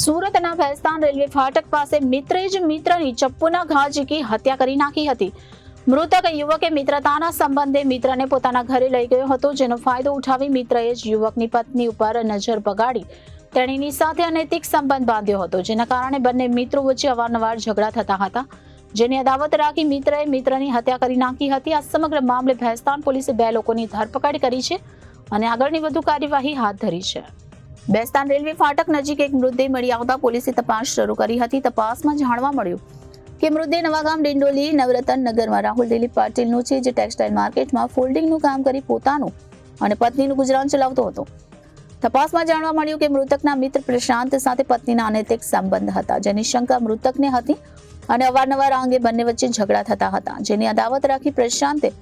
સુરતના ભેસ્તાન રેલવે ફાટક પાસે મિત્રે જ મિત્રની ચપ્પુના ઘા ઝીકી હત્યા કરી નાખી હતી. મૃતક યુવકે મિત્રતાના સંબંધે મિત્રને પોતાના ઘરે લઈ ગયો હતો, જેનો ફાયદો ઉઠાવી મિત્રએ જ યુવકની પત્ની ઉપર નજર બગાડી તેણીની સાથે અનૈતિક સંબંધ બાંધ્યો હતો, જેના કારણે બંને મિત્રો વચ્ચે અવારનવાર ઝઘડા થતા હતા. જેની અદાવત રાખી મિત્રએ મિત્રની હત્યા કરી નાખી હતી. આ સમગ્ર મામલે ભેસ્તાન પોલીસે બે લોકોની ધરપકડ કરી છે અને આગળની વધુ કાર્યવાહી હાથ ધરી છે. બેસ્તાન રેલવે ફાટક નજીક એક મૃતદેહ મળી આવતા પોલીસે તપાસ શરૂ કરી હતી. તપાસમાં જાણવા મળ્યું કે મૃતદેહ નવાગામ ડિંડોલી, નવરતન નગરમાં રાહુલ દિલીપ પાટીલનું છે, જે ટેક્સટાઇલ માર્કેટમાં ફોલ્ડિંગનું કામ કરી પોતાનું અને પત્નીનું ગુજરાન ચલાવતો હતો. તપાસમાં જાણવા મળ્યું કે મૃતકના મિત્ર પ્રશાંત સાથે પત્નીના અનૈતિક સંબંધ હતા, જેની શંકા મૃતકને હતી અને અવારનવાર આ અંગે બંને વચ્ચે ઝઘડા થતા હતા. જેની અદાવત રાખી પ્રશાંતે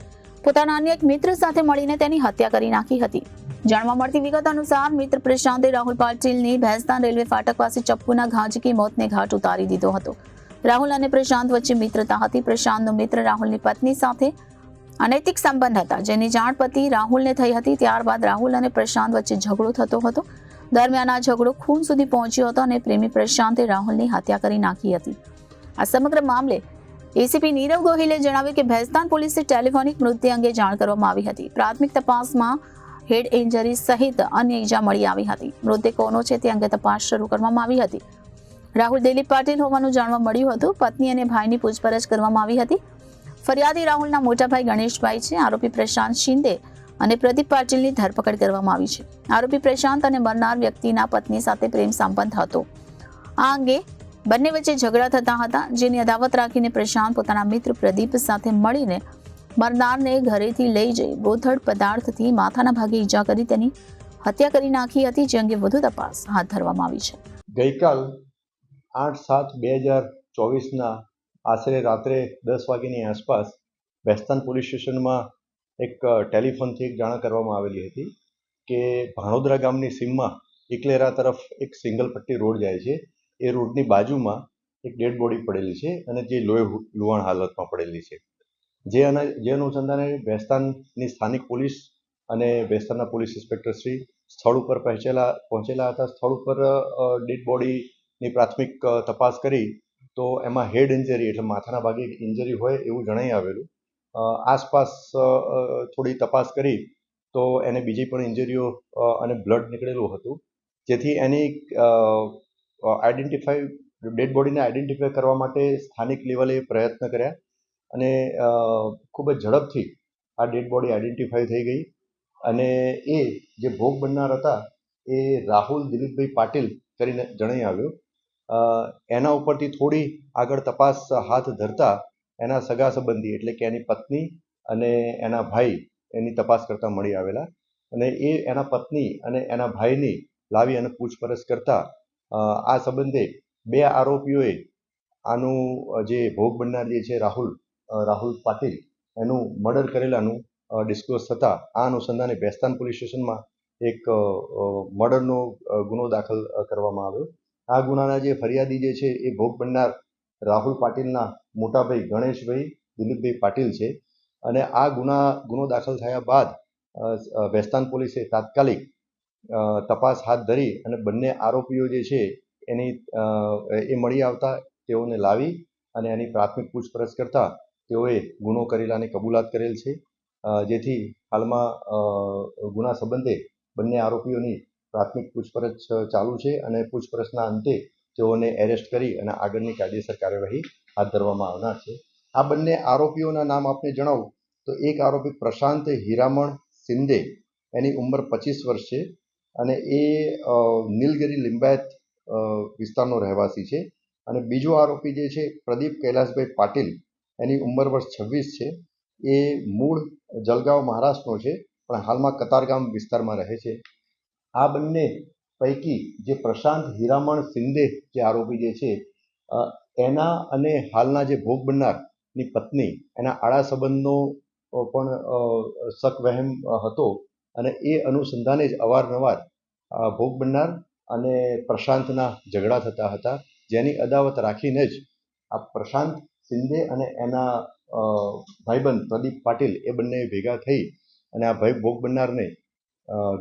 પોતાના અન્ય એક મિત્ર સાથે મળીને તેની હત્યા કરી નાખી હતી. જાણવા મળતી વિગત અનુસાર મિત્ર પ્રશાંતે રાહુલ પાટીલની ભેસ્તાન રેલવે ફાટક પાસે ચપ્પુના ઘાંચકી મોતને ઘાટ ઉતારી દીધો હતો રાહુલ અને પ્રશાંત વચ્ચે મિત્રતા હતી પ્રશાંતનો મિત્ર રાહુલની પત્ની સાથે અનૈતિક સંબંધ હતા જેની જાણ પતિ રાહુલને થઈ હતી ત્યારબાદ રાહુલ અને પ્રશાંત વચ્ચે ઝઘડો થતો હતો દરમિયાન આ ઝઘડો ખૂન સુધી પહોંચ્યો હતો અને પ્રેમી પ્રશાંતે રાહુલની હત્યા કરી નાખી હતી આ સમગ્ર મામલે એસીપી નીરવ ગોહિલે જણાવ્યું કે ભેસ્તાન પોલીસે ટેલિફોનિક મૃત્યુ અંગે જાણ કરવામાં આવી હતી. પ્રાથમિક તપાસમાં હેડ ઇન્જરી સહિત અન્ય ઈજા મળી આવી હતી. મૃતદેહ કોનો છે તે અંગે તપાસ શરૂ કરવામાં આવી હતી. રાહુલ દિલીપ પાટીલ હોવાનું જાણવા મળ્યું હતું. પત્ની અને ભાઈની પૂછપરછ કરવામાં આવી હતી. ફરિયાદી રાહુલના મોટાભાઈ ગણેશભાઈ છે. આરોપી પ્રશાંત શિંદે અને પ્રદીપ પાટીલની ધરપકડ કરવામાં આવી છે. આરોપી પ્રશાંત અને મરનાર વ્યક્તિના પત્ની સાથે પ્રેમ સંબંધ હતો. આ અંગે બંને વચ્ચે ઝઘડા થતા હતા. જેની અદાવત રાખીને પ્રશાંત પોતાના મિત્ર પ્રદીપ સાથે મળીને મરનારને ઘરેથી લઈ જઈ બોથડ પદાર્થથી માથાના ભાગે ઈજા કરી તેની હત્યા કરી નાખી હતી, જે અંગે વધુ તપાસ હાથ ધરવામાં આવી છે. ગઈકાલ આઠ સાત બે હજાર ચોવીસના આશરે રાત્રે દસ વાગ્યાની આસપાસ વેસ્તાન પોલીસ સ્ટેશનમાં એક ટેલિફોનથી એક જાણ કરવામાં આવેલી હતી કે ભાણોદરા ગામની સીમમાં ઇકલેરા તરફ એક સિંગલ પટ્ટી રોડ જાય છે. એ રોડની બાજુમાં એક ડેડ બોડી પડેલી છે અને જે લોહી, લુહાણ હાલતમાં પડેલી છે. જે અને જે અનુસંધાને ભેસ્તાનની સ્થાનિક પોલીસ અને બેસ્તાનના પોલીસ ઇન્સ્પેક્ટર શ્રી સ્થળ ઉપર પહોંચેલા પહોંચેલા હતા. સ્થળ ઉપર ડેડ બોડીની પ્રાથમિક તપાસ કરી તો એમાં હેડ ઇન્જરી એટલે માથાના ભાગે ઇન્જરી હોય એવું જણાઈ આવેલું. આસપાસ થોડી તપાસ કરી તો એને બીજી પણ ઇન્જરીઓ અને બ્લડ નીકળેલું હતું. જેથી એની આઈડેન્ટિફાઈ ડેડ બોડીને આઈડેન્ટિફાઈ કરવા માટે સ્થાનિક લેવલે પ્રયત્ન કર્યા. અને ખૂબ જ ઝડપથી આ ડેડ બોડી આઈડેન્ટિફાઈ થઈ ગઈ અને એ જે ભોગ બનનાર હતા એ રાહુલ દિલીપભાઈ પાટીલ કરીને જણાઈ આવ્યું. એના ઉપરથી થોડી આગળ તપાસ હાથ ધરતા એના સગા સંબંધી એટલે કે એની પત્ની અને એના ભાઈ એની તપાસ કરતા મળી આવેલા અને એ એના પત્ની અને એના ભાઈની લાવી અને પૂછપરછ કરતા આ સંબંધે બે આરોપીઓએ આનું જે ભોગ બનનાર જે છે રાહુલ રાહુલ પાટીલ એનું મર્ડર કરેલાનું ડિસ્ક્લોઝ થતાં આ અનુસંધાને બેસ્તાન પોલીસ સ્ટેશનમાં એક મર્ડરનો ગુનો દાખલ કરવામાં આવ્યો. આ ગુનાના જે ફરિયાદી જે છે એ ભોગ બનનાર રાહુલ પાટીલના મોટાભાઈ ગણેશભાઈ દિલીપભાઈ પાટીલ છે. અને આ ગુના ગુનો દાખલ થયા બાદ અ, પોલીસે તાત્કાલિક તપાસ હાથ ધરી અને બંને આરોપીઓ જે છે એની એ મળી આવતા તેઓને લાવી અને એની પ્રાથમિક પૂછપરછ કરતા તેઓએ ગુનો કરેલાની કબૂલાત કરેલ છે. જેથી હાલમાં ગુના સંબંધે બંને આરોપીઓની પ્રાથમિક પૂછપરછ ચાલુ છે અને પૂછપરછના અંતે તેઓને એરેસ્ટ કરી અને આગળની કાયદેસર કાર્યવાહી હાથ ધરવામાં આવનાર છે. આ બંને આરોપીઓના નામ આપને જણાવું તો એક આરોપી પ્રશાંત હીરામણ શિંદે એની ઉંમર પચીસ વર્ષ છે અને એ નીલગિરી લિંબાયત વિસ્તારનો રહેવાસી છે. અને બીજો આરોપી જે છે પ્રદીપ કૈલાસભાઈ પાટીલ એની ઉંમર વર્ષ છવ્વીસ છે. એ મૂળ જલગાંવ મહારાષ્ટ્રનો છે, પણ હાલમાં કતારગામ વિસ્તારમાં રહે છે. આ બંને પૈકી જે પ્રશાંત હીરામણ શિંદે જે આરોપી જે છે એના અને હાલના જે ભોગ બનનારની પત્ની, એના આડા સંબંધનો પણ શકવહેમ શક વહેમ હતો અને એ અનુસંધાને જ અવારનવાર ભોગ બનનાર અને પ્રશાંતના ઝઘડા થતા હતા. જેની અદાવત રાખીને જ આ પ્રશાંત શિંદે અને એના ભાઈબંધ પ્રદીપ પાટીલ એ બંને ભેગા થઈ અને આ ભાઈ ભોગ બનનારને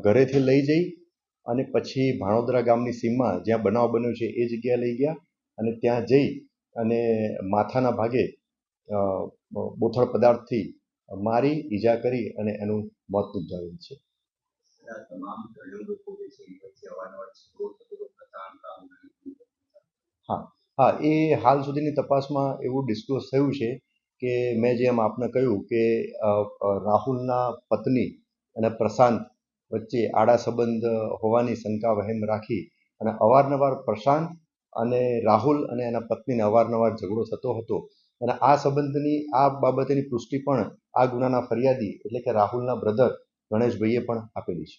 ઘરેથી લઈ જઈ અને પછી ભાણોદરા ગામની સીમમાં જ્યાં બનાવ બન્યો છે એ જગ્યાએ લઈ ગયા અને ત્યાં જઈ અને માથાના ભાગે બોથળ પદાર્થથી મારી, ઈજા કરી અને એનું મોત નિપજાવેલ છે. આ હા, એ હાલ સુધીની તપાસમાં એવું ડિસ્ક્લોઝ થયું છે કે મેં જેમ આપને કહ્યું કે રાહુલના પત્ની અને પ્રશાંત વચ્ચે આડા સંબંધ હોવાની શંકા વહેમ રાખી અને અવારનવાર પ્રશાંત અને રાહુલ અને એના પત્નીને અવારનવાર ઝઘડો થતો હતો. અને આ સંબંધની, આ બાબતેની પુષ્ટિ પણ આ ગુનાના ફરિયાદી એટલે કે રાહુલના બ્રધર ગણેશભાઈએ પણ આપેલી છે.